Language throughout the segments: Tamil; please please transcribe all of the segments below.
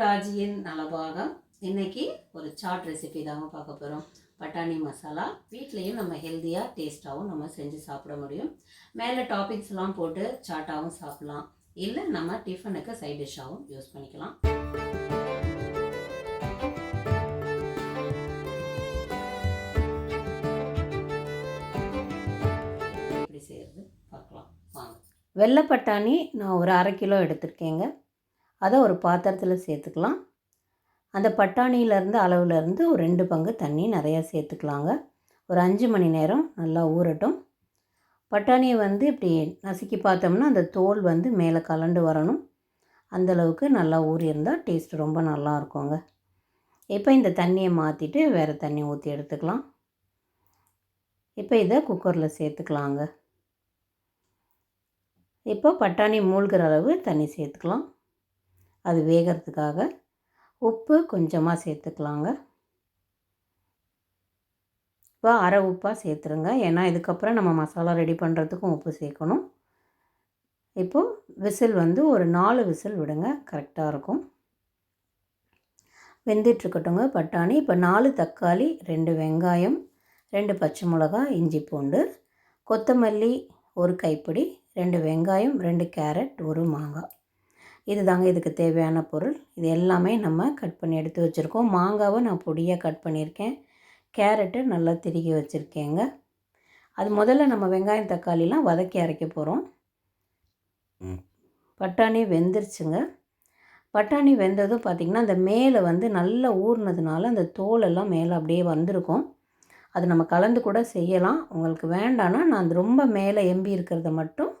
ராஜியின் நலபாகம். இன்னைக்கு ஒரு சாட் ரெசிபி தாங்க பார்க்க போகிறோம் பட்டாணி மசாலா. வீட்லேயும் நம்ம ஹெல்த்தியாக டேஸ்ட்டாகவும் நம்ம செஞ்சு சாப்பிட முடியும். மேலே டாப்பிங்ஸ்லாம் போட்டு சாட்டாகவும் சாப்பிட்லாம். இல்லை நம்ம டிஃபனுக்கு சைட் டிஷ்ஷாகவும் யூஸ் பண்ணிக்கலாம். எப்படி செய்கிறது பார்க்கலாம். வாங்க. வெள்ளை பட்டாணி நான் ஒரு அரை கிலோ எடுத்திருக்கேங்க. அதை ஒரு பாத்திரத்தில் சேர்த்துக்கலாம். அந்த பட்டாணியிலேருந்து அளவுலேருந்து ஒரு ரெண்டு பங்கு தண்ணி நிறையா சேர்த்துக்கலாங்க. ஒரு அஞ்சு மணி நேரம் நல்லா ஊறட்டும். பட்டாணியை வந்து இப்படி நசுக்கி பார்த்தோம்னா அந்த தோல் வந்து மேலே கலண்டு வரணும். அந்தளவுக்கு நல்லா ஊறியிருந்தால் டேஸ்ட் ரொம்ப நல்லா இருக்குங்க. இப்போ இந்த தண்ணியை மாற்றிட்டு வேறு தண்ணி ஊற்றி எடுத்துக்கலாம். இப்போ இதை குக்கரில் சேர்த்துக்கலாங்க. இப்போ பட்டாணி மூழ்கிற அளவு தண்ணி சேர்த்துக்கலாம். அது வேகிறதுக்காக உப்பு கொஞ்சமாக சேர்த்துக்கலாங்க. இப்போ அரை உப்பாக சேர்த்துருங்க. ஏன்னா இதுக்கப்புறம் நம்ம மசாலா ரெடி பண்ணுறதுக்கும் உப்பு சேர்க்கணும். இப்போது விசில் வந்து ஒரு நாலு விசில் விடுங்க. கரெக்டாக இருக்கும். வெந்துட்டுருக்கட்டுங்க பட்டாணி. இப்போ நாலு தக்காளி ரெண்டு வெங்காயம் ரெண்டு பச்சை மிளகா இஞ்சி பூண்டு கொத்தமல்லி ஒரு கைப்பிடி ரெண்டு வெங்காயம் ரெண்டு கேரட் ஒரு மாங்காய். இது தாங்க இதுக்கு தேவையான பொருள். இது எல்லாமே நம்ம கட் பண்ணி எடுத்து வச்சுருக்கோம். மாங்காவை நான் பொடியாக கட் பண்ணியிருக்கேன். கேரட்டு நல்லா திருகி வச்சுருக்கேங்க. அது முதல்ல நம்ம வெங்காயம் தக்காளிலாம் வதக்கி அரைக்க போகிறோம் பட்டாணி வெந்துருச்சுங்க. பட்டாணி வெந்ததும் பார்த்திங்கன்னா அந்த மேலே வந்து நல்லா ஊறினதுனால அந்த தோலெல்லாம் மேலே அப்படியே வந்திருக்கும். அது நம்ம கலந்து கூட செய்யலாம். உங்களுக்கு வேண்டான்னா நான் ரொம்ப மேலே எம்பி இருக்கிறத மட்டும்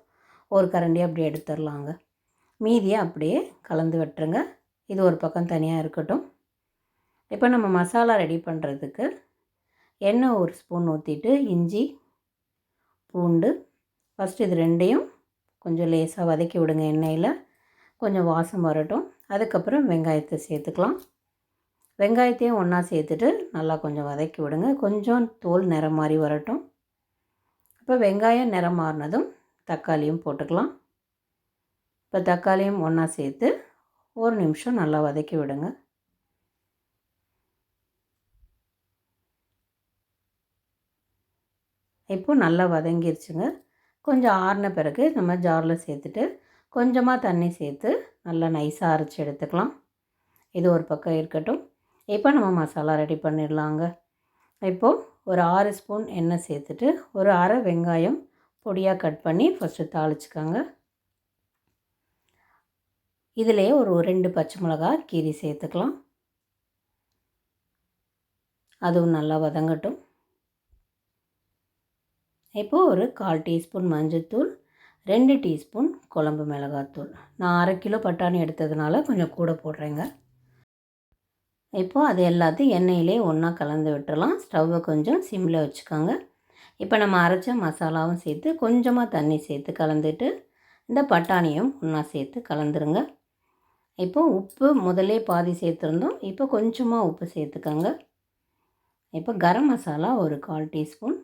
ஒரு கரண்டி அப்படியே எடுத்துடலாங்க மீதியை அப்படியே கலந்து விட்டுருங்க. இது ஒரு பக்கம் தனியாக இருக்கட்டும். இப்போ நம்ம மசாலா ரெடி பண்ணுறதுக்கு எண்ணெய் ஒரு ஸ்பூன் ஊற்றிட்டு இஞ்சி பூண்டு. ஃபஸ்ட்டு இது ரெண்டையும் கொஞ்சம் லேசாக வதக்கி விடுங்க எண்ணெயில். கொஞ்சம் வாசம் வரட்டும். அதுக்கப்புறம் வெங்காயத்தை சேர்த்துக்கலாம். வெங்காயத்தையும் ஒன்றா சேர்த்துட்டு நல்லா கொஞ்சம் வதக்கி விடுங்க. கொஞ்சம் தோல் நிறம் மாறி வரட்டும். இப்போ வெங்காயம் நிறம் மாறினதும் தக்காளியும் போட்டுக்கலாம். இப்போ தக்காளியும் ஒன்றா சேர்த்து ஒரு நிமிஷம் நல்லா வதக்கி விடுங்க. இப்போ நல்லா வதங்கிருச்சுங்க. கொஞ்சம் ஆறின பிறகு நம்ம ஜாரில் சேர்த்துட்டு கொஞ்சமாக தண்ணி சேர்த்து நல்லா நைஸாக அரைச்சி எடுத்துக்கலாம். இது ஒரு பக்கம் இருக்கட்டும். இப்போ நம்ம மசாலா ரெடி பண்ணிடலாங்க. இப்போது ஒரு ஆறு ஸ்பூன் எண்ணெய் சேர்த்துட்டு ஒரு அரை வெங்காயம் பொடியாக கட் பண்ணி ஃபஸ்ட்டு தாளிச்சுக்கோங்க. இதிலே ஒரு ரெண்டு பச்சை மிளகா கீரி சேர்த்துக்கலாம். அதுவும் நல்லா வதங்கட்டும். இப்போது ஒரு கால் டீஸ்பூன் மஞ்சள்தூள் ரெண்டு டீஸ்பூன் குழம்பு மிளகாத்தூள். நான் அரை கிலோ பட்டாணி எடுத்ததுனால கொஞ்சம் கூட போடுறேங்க. இப்போது அது எல்லாத்தையும் எண்ணெயிலே ஒன்றா கலந்து விட்டுறலாம். ஸ்டவ்வை கொஞ்சம் சிம்மில் வச்சுக்கோங்க. இப்போ நம்ம அரைச்ச மசாலாவும் சேர்த்து கொஞ்சமாக தண்ணி சேர்த்து கலந்துட்டு இந்த பட்டாணியும் ஒன்றா சேர்த்து கலந்துருங்க. இப்போ உப்பு முதலே பாதி சேர்த்துருந்தோம். இப்போ கொஞ்சமாக உப்பு சேர்த்துக்கோங்க. இப்போ கரம் மசாலா ஒரு கால் டீஸ்பூன்.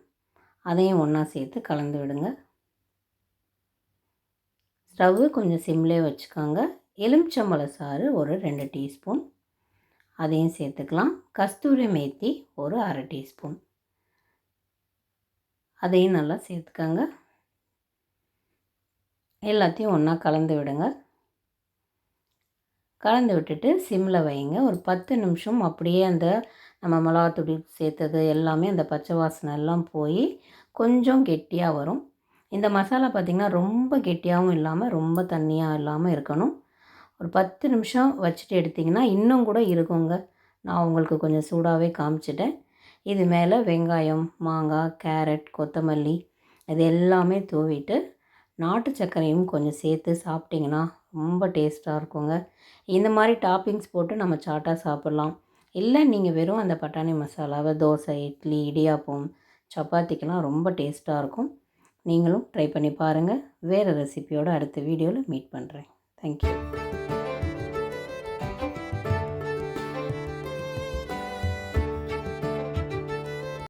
அதையும் ஒன்றா சேர்த்து கலந்து விடுங்க. ஸ்டவ்வு கொஞ்சம் சிம்லே வச்சுக்கோங்க. எலுமிச்சம்பழ சாறு ஒரு ரெண்டு டீஸ்பூன். அதையும் சேர்த்துக்கலாம். கஸ்தூரி மேத்தி ஒரு அரை டீஸ்பூன். அதையும் நல்லா சேர்த்துக்கோங்க. எல்லாத்தையும் ஒன்றா கலந்து விடுங்க. கலந்து விட்டுட்டு சிம்மில் வைங்க. ஒரு பத்து நிமிஷம் அப்படியே அந்த நம்ம மிளகாத்தூள் சேர்த்தது எல்லாமே அந்த பச்சை வாசனை எல்லாம் போய் கொஞ்சம் கெட்டியாக வரும். இந்த மசாலா பார்த்திங்கன்னா ரொம்ப கெட்டியாகவும் இல்லாமல் ரொம்ப தண்ணியாக இல்லாமல் இருக்கணும். ஒரு பத்து நிமிஷம் வச்சுட்டு எடுத்திங்கன்னா இன்னும் கூட இருக்குங்க. நான் உங்களுக்கு கொஞ்சம் சூடாகவே காமிச்சிட்டேன். இது மேலே வெங்காயம் மாங்காய் கேரட் கொத்தமல்லி இது எல்லாமே தூவிட்டு நாட்டு சர்க்கரையும் கொஞ்சம் சேர்த்து சாப்பிட்டிங்கன்னா ரொம்ப டேஸ்ட்டாக இருக்குங்க. இந்த மாதிரி டாப்பிங்ஸ் போட்டு நம்ம சாட்டாக சாப்பிட்லாம். இல்லை நீங்கள் வெறும் அந்த பட்டாணி மசாலாவை தோசை இட்லி இடியாப்பம் சப்பாத்திக்கெலாம் ரொம்ப டேஸ்ட்டாக இருக்கும். நீங்களும் ட்ரை பண்ணி பாருங்கள் வேறு ரெசிபியோடு அடுத்த வீடியோவில் மீட் பண்ணுறேன் தேங்க்யூ